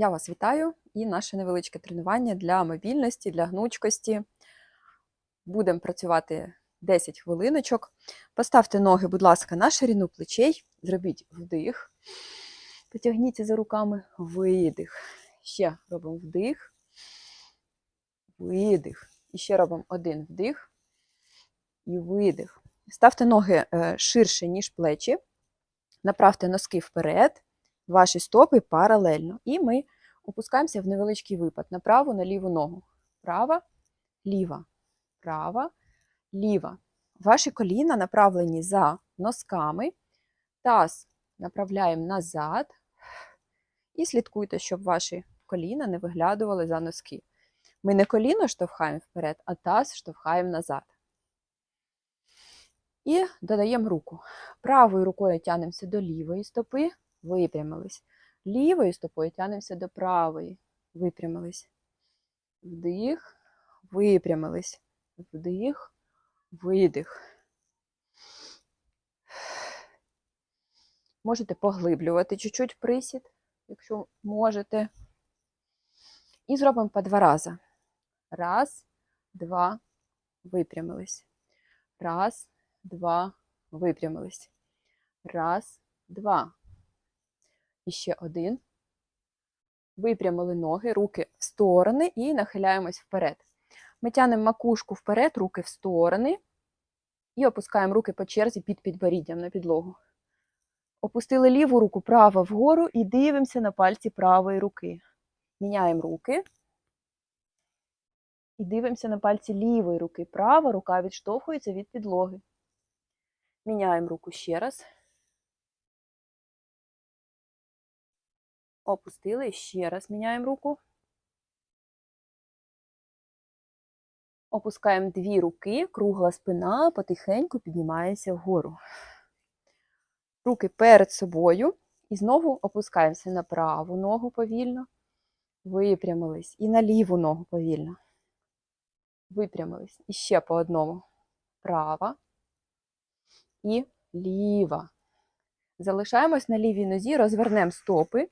Я вас вітаю і наше невеличке тренування для мобільності, для гнучкості. Будемо працювати 10 хвилиночок. Поставте ноги, будь ласка, на ширину плечей, зробіть вдих. Потягніться за руками, видих. Ще робимо вдих, видих. І ще робимо один вдих і видих. Ставте ноги е, ширше, ніж плечі. Направте носки вперед, ваші стопи паралельно. І ми опускаємося в невеличкий випад на праву, на ліву ногу. Права, ліва, права, ліва. Ваші коліна направлені за носками. Таз направляємо назад. І слідкуйте, щоб ваші коліна не виглядували за носки. Ми не коліно штовхаємо вперед, а таз штовхаємо назад. І додаємо руку. Правою рукою тянемося до лівої стопи, випрямились. Лівою стопою тянемося до правої, випрямились. Вдих, випрямились. Вдих, видих. Можете поглиблювати чуть-чуть присід, якщо можете. І зробимо по два рази. Раз, два, випрямились. Раз, два, випрямились. Раз, два. І ще один. Випрямили ноги, руки в сторони і нахиляємось вперед. Ми тянемо макушку вперед, руки в сторони. І опускаємо руки по черзі під підборіддям на підлогу. Опустили ліву руку право вгору і дивимося на пальці правої руки. Міняємо руки. І дивимося на пальці лівої руки. Права рука відштовхується від підлоги. Міняємо руку ще раз. Опустили, ще раз міняємо руку. Опускаємо дві руки, кругла спина, потихеньку піднімається вгору. Руки перед собою. І знову опускаємося на праву ногу повільно. Випрямились. І на ліву ногу повільно. Випрямились. І ще по одному. Права і ліва. Залишаємось на лівій нозі, розвернемо стопи.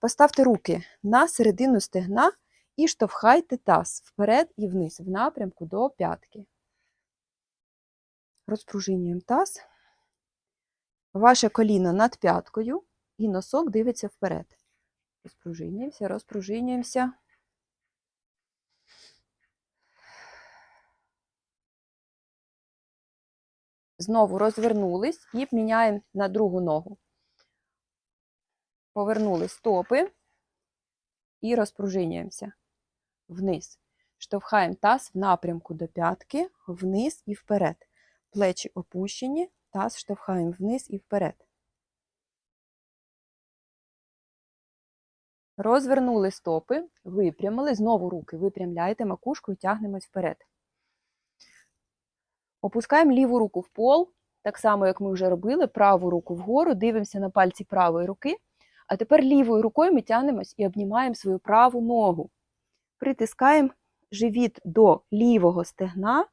Поставте руки на середину стегна і штовхайте таз вперед і вниз, в напрямку до п'ятки. Розпружинюємо таз. Ваше коліно над п'яткою і носок дивиться вперед. Розпружинюємося, розпружинюємося. Знову розвернулись і міняємо на другу ногу. Повернули стопи і розпружинюємося вниз. Штовхаємо таз в напрямку до п'ятки, вниз і вперед. Плечі опущені, таз штовхаємо вниз і вперед. Розвернули стопи, випрямили, знову руки випрямляйте макушку і тягнемось вперед. Опускаємо ліву руку в пол, так само, як ми вже робили, праву руку вгору, дивимося на пальці правої руки. А тепер лівою рукою ми тягнемось і обнімаємо свою праву ногу. Притискаємо живіт до лівого стегна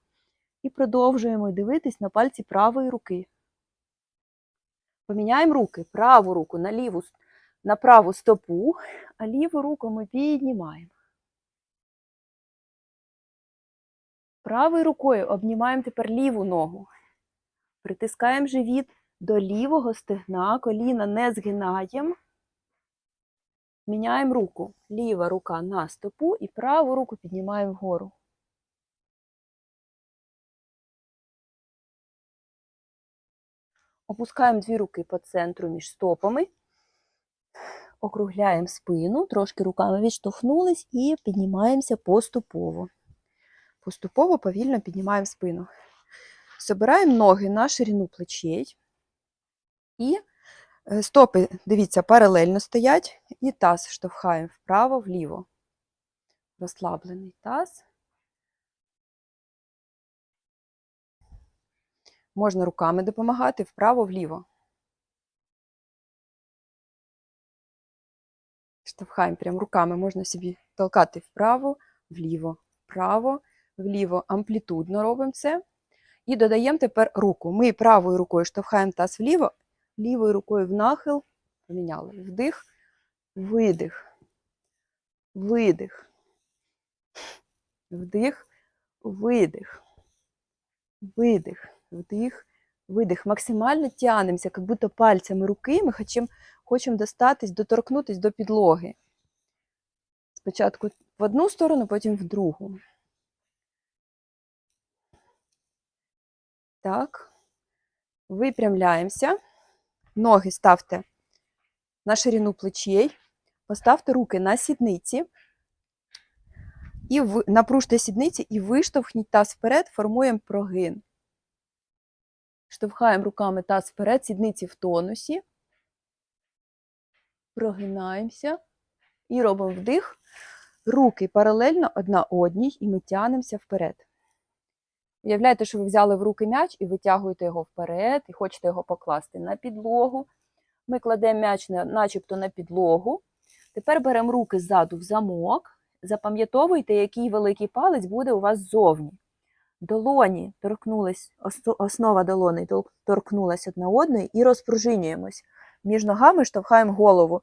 і продовжуємо дивитись на пальці правої руки. Поміняємо руки, праву руку на ліву, на праву стопу, а ліву руку ми піднімаємо. Правою рукою обнімаємо тепер ліву ногу. Притискаємо живіт до лівого стегна, коліна не згинаємо. Міняємо руку. Ліва рука на стопу і праву руку піднімаємо вгору. Опускаємо дві руки по центру між стопами. Округляємо спину, трошки руками відштовхнулись і піднімаємося поступово. Поступово повільно піднімаємо спину. Собираємо ноги на ширину плечей. І стопи, дивіться, паралельно стоять. І таз штовхаємо вправо-вліво. Розслаблений таз. Можна руками допомагати вправо-вліво. Штовхаємо прямо руками, можна собі толкати вправо, вліво, вправо, вліво, амплітудно робимо це. І додаємо тепер руку. Ми правою рукою штовхаємо таз вліво, лівою рукою в нахил, поміняли вдих, видих, видих, вдих, видих, видих, вдих, видих. Максимально тянемося, як будто пальцями руки ми хочемо, хочемо достатись, доторкнутись до підлоги. Спочатку в одну сторону, потім в другу. Так. Випрямляємося. Ноги ставте на ширину плечей. Поставте руки на сідниці. І напружте сідниці і виштовхніть таз вперед, формуємо прогин. Штовхаємо руками таз вперед, сідниці в тонусі. Прогинаємося і робимо вдих. Руки паралельно одна одній, і ми тянемося вперед. Уявляєте, що ви взяли в руки м'яч і витягуєте його вперед, і хочете його покласти на підлогу. Ми кладемо м'яч на- начебто на підлогу. Тепер беремо руки ззаду в замок. Запам'ятовуйте, який великий палець буде у вас ззовні. Долоні торкнулись, основа долони торкнулась одна одної і розпружинюємось. Між ногами штовхаємо голову.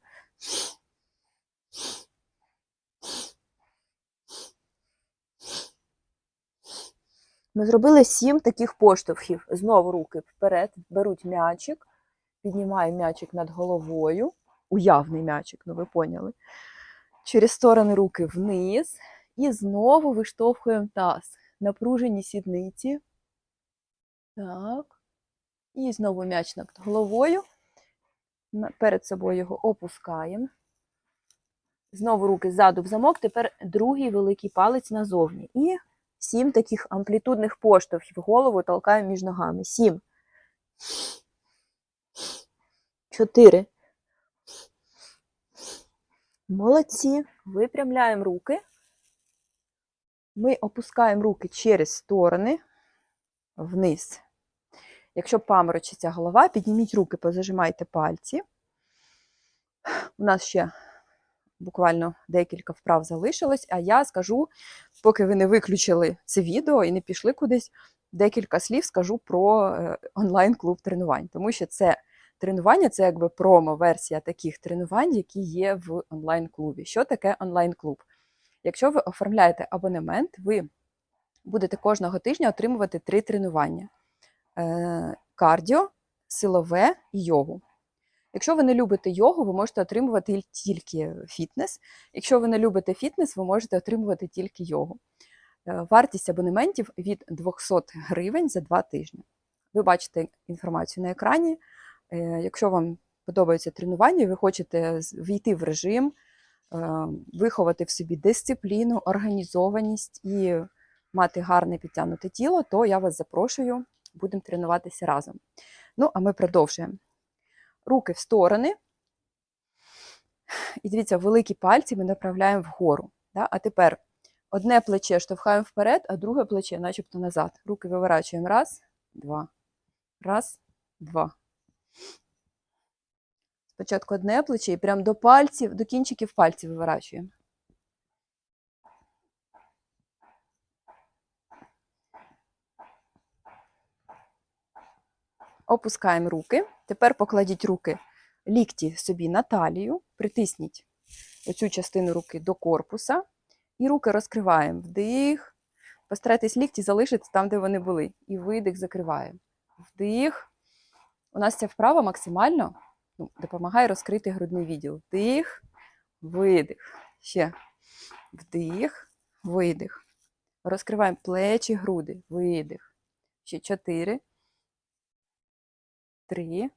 Ми зробили сім таких поштовхів. Знову руки вперед, беруть м'ячик, піднімаємо м'ячик над головою. Уявний м'ячик, ну ви поняли. Через сторони руки вниз. І знову виштовхуємо таз. Напружені сідниці. Так. І знову м'яч над головою. Перед собою його опускаємо. Знову руки ззаду в замок. Тепер другий великий палець назовні. І сім таких амплітудних поштовхів. Голову толкаємо між ногами. Сім. Чотири. Молодці. Випрямляємо руки. Ми опускаємо руки через сторони вниз. Якщо паморочиться голова, підніміть руки, позажимайте пальці. У нас ще буквально декілька вправ залишилось, а я скажу, поки ви не виключили це відео і не пішли кудись, декілька слів скажу про е, онлайн-клуб тренувань. Тому що це тренування це якби промо-версія таких тренувань, які є в онлайн-клубі. Що таке онлайн-клуб? Якщо ви оформляєте абонемент, ви будете кожного тижня отримувати три тренування: Е, кардіо, силове і йогу. Якщо ви не любите йогу, ви можете отримувати тільки фітнес. Якщо ви не любите фітнес, ви можете отримувати тільки йогу. Е, Вартість абонементів від 200 гривень за два тижні. Ви бачите інформацію на екрані. Е, Якщо вам подобається тренування, ви хочете війти в режим, е, виховати в собі дисципліну, організованість і мати гарне підтягнуте тіло, то я вас запрошую, будемо тренуватися разом. Ну, а ми продовжуємо. Руки в сторони. І дивіться, великі пальці ми направляємо вгору. Да? А тепер одне плече штовхаємо вперед, а друге плече, начебто назад. Руки виворачуємо. Раз, два. Раз, два. Спочатку одне плече і прямо до пальців, до кінчиків пальців виворачуємо. Опускаємо руки. Тепер покладіть руки лікті собі на талію, притисніть оцю частину руки до корпуса і руки розкриваємо. Вдих. Постарайтесь лікті залишити там, де вони були. І видих закриваємо. Вдих. У нас ця вправа максимально ну, допомагає розкрити грудний відділ. Вдих, видих. Ще. Вдих, видих. Розкриваємо плечі, груди. Видих. Ще чотири. Три.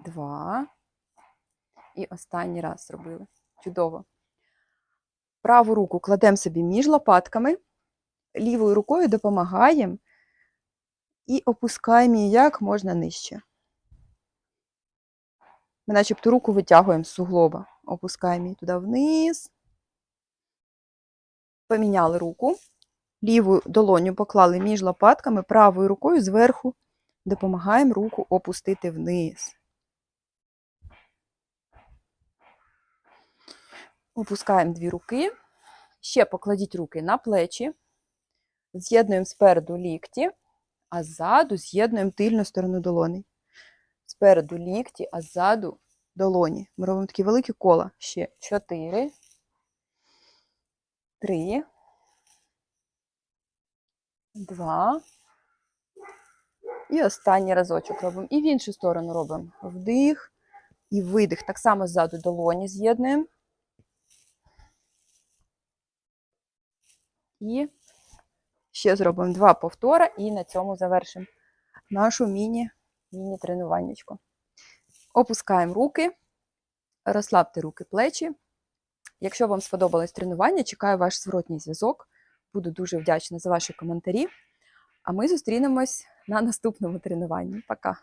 Два. І останній раз зробили. Чудово. Праву руку кладемо собі між лопатками, лівою рукою допомагаємо і опускаємо її як можна нижче. Ми начебто руку витягуємо з суглоба, опускаємо її туди вниз. Поміняли руку. Ліву долоню поклали між лопатками, правою рукою зверху допомагаємо руку опустити вниз. Опускаємо дві руки. Ще покладіть руки на плечі. З'єднуємо спереду лікті, а ззаду з'єднуємо тильну сторону долони. Спереду лікті, а ззаду долоні. Ми робимо такі великі кола. Ще 4, 3, 2. І останній разочок робимо. І в іншу сторону робимо вдих і видих. Так само ззаду долоні з'єднуємо. І ще зробимо два повтора, і на цьому завершимо нашу міні, міні-тренуваннячко. Опускаємо руки, розслабте руки, плечі. Якщо вам сподобалось тренування, чекаю ваш зворотній зв'язок. Буду дуже вдячна за ваші коментарі. А ми зустрінемось на наступному тренуванні. Пока!